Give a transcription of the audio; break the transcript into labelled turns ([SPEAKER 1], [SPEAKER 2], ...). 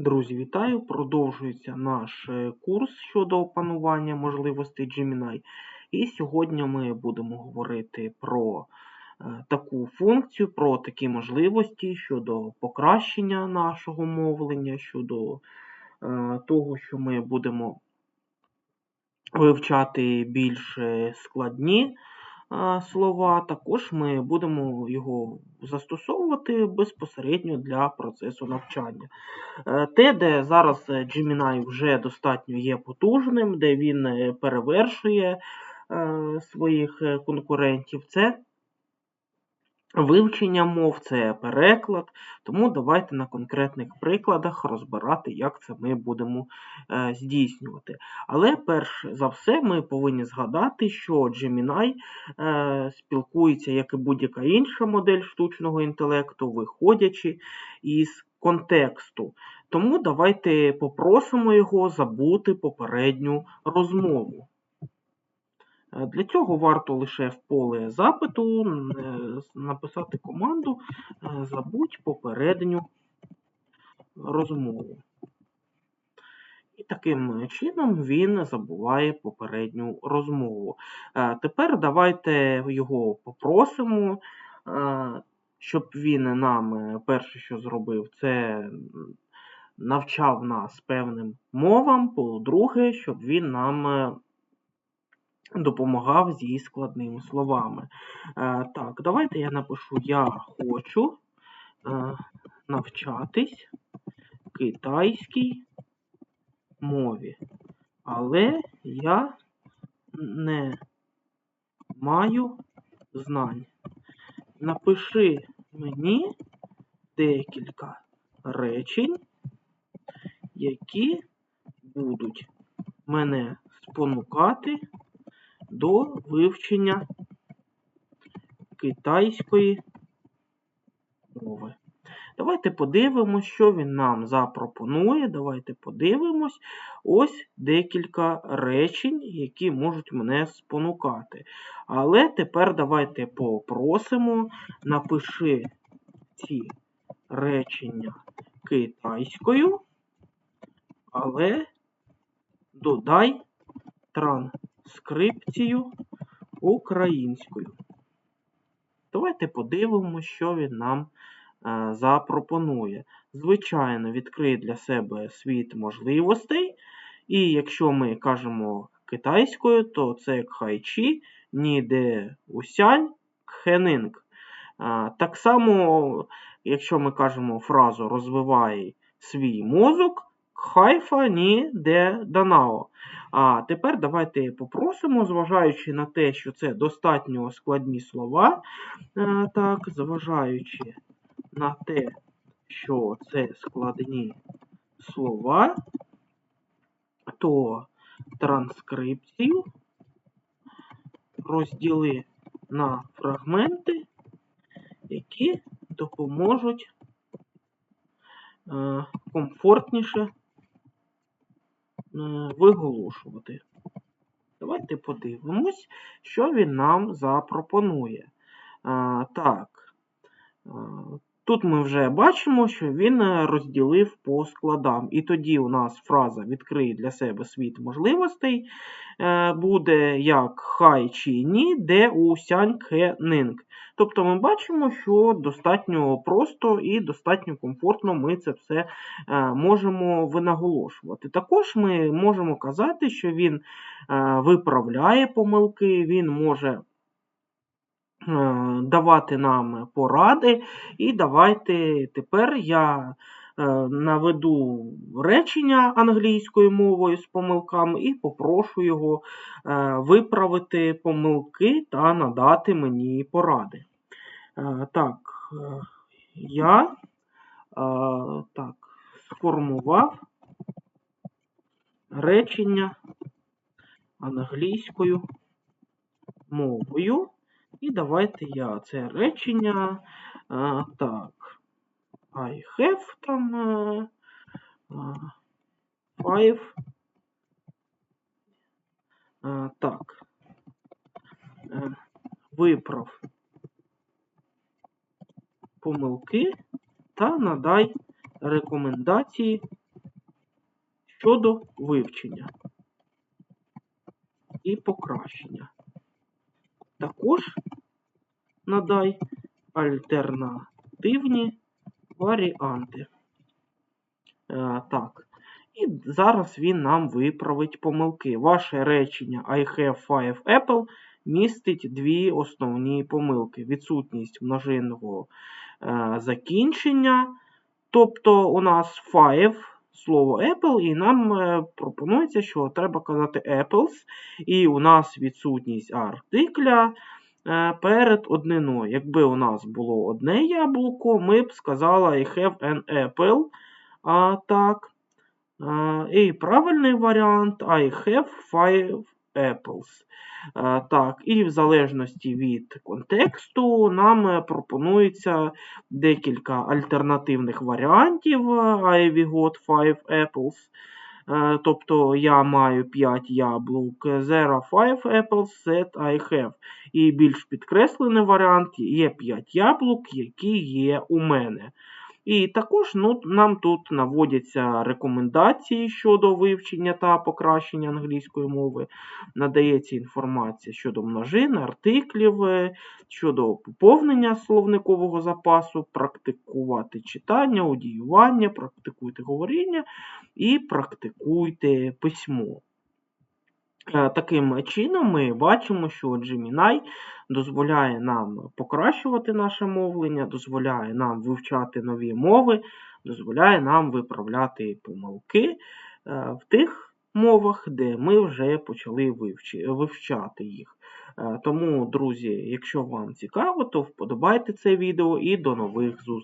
[SPEAKER 1] Друзі, вітаю! Продовжується наш е, курс щодо опанування можливостей Gemini. І сьогодні ми будемо говорити про е, таку функцію, про такі можливості щодо покращення нашого мовлення, щодо е, того, що ми будемо вивчати більш складні слова. Також ми будемо його застосовувати безпосередньо для процесу навчання. Е, Те, де зараз е, Gemini вже достатньо є потужним, де він е, перевершує своїх конкурентів, це вивчення мов, це переклад. Тому давайте на конкретних прикладах розбирати, як це ми будемо е, здійснювати. Але перш за все ми повинні згадати, що Gemini е, спілкується, як і будь-яка інша модель штучного інтелекту, виходячи із контексту. Тому давайте попросимо його забути попередню розмову. Е, Для цього варто лише в поле запиту е, написати команду е, Забудь попередню розмову. І таким чином він забуває попередню розмову. Тепер давайте його попросимо, щоб він нам перше, що зробив, це навчав нас певним мовам. По-друге, щоб він нам допомагав зі складними словами. Е, Так, давайте я напишу Я хочу е, навчатись китайській мові. Але я не маю знань. Напиши мені декілька речень, які будуть мене спонукати до вивчення китайської мови. Давайте подивимось, що він нам запропонує. Давайте подивимось. Ось декілька речень, які можуть мене спонукати. Але тепер давайте попросимо, напиши ці речення китайською, але додай транскрипцію українською. Давайте подивимося, що він нам е, запропонує. Звичайно, відкриє для себе світ можливостей. І якщо ми кажемо китайською, то це кхайчі, ніде усянь, кхенинг. Е, Так само, якщо ми кажемо фразу розвивай свій мозок, кхайфа ні де данао. А тепер давайте попросимо, зважаючи на те, що це достатньо складні слова, е, так, зважаючи на те, що це складні слова, то транскрипцію розділи на фрагменти, які допоможуть е, комфортніше виголошувати. Давайте подивимось, що він нам запропонує. Так. Тут ми вже бачимо, що він е, розділив по складам. І тоді у нас фраза відкрий для себе світ можливостей е, буде як хай чи ні, де у сянь ке нинг. Тобто ми бачимо, що достатньо просто і достатньо комфортно ми це все е, можемо винаголошувати. Також ми можемо казати, що він виправляє помилки, він може давати нам поради. І давайте тепер я е, наведу речення англійською мовою з помилками і попрошу його е, виправити помилки та надати мені поради. Е, Так, е, я е, так, сформував речення англійською мовою. І давайте я це речення. А, так. I have там е, а, five. А, так. Е, Виправ помилки та надай рекомендації щодо вивчення і покращення. Також надай альтернативні варіанти. Е, так. І зараз він нам виправить помилки. Ваше речення I have five apple містить дві основні помилки. Відсутність множинного е, закінчення. Тобто у нас five слово apple, і нам е, пропонується, що треба казати apples, і у нас відсутність артикля перед одниною. Якби у нас було одне яблуко, ми б сказали I have an apple. А, так. А, і правильний варіант I have five apples. А, так, І в залежності від контексту нам е, пропонується декілька альтернативних варіантів I got five apples. Е, Тобто я маю 5 яблук. There are five apples that I have. І більш підкреслений варіант є 5 яблук, які є у мене. І також ну, нам тут наводяться рекомендації щодо вивчення та покращення англійської мови. Надається інформація щодо множин, артиклів, е, щодо поповнення словникового запасу, практикувати читання, одіювання, практикуйте говоріння і практикуйте письмо. Е, Таким чином ми бачимо, що Gemini дозволяє нам покращувати наше мовлення, дозволяє нам вивчати нові мови, дозволяє нам виправляти помилки е, в тих мовах, де ми вже почали вивчати їх. Е, Тому, друзі, якщо вам цікаво, то вподобайте це відео і до нових зустрічей.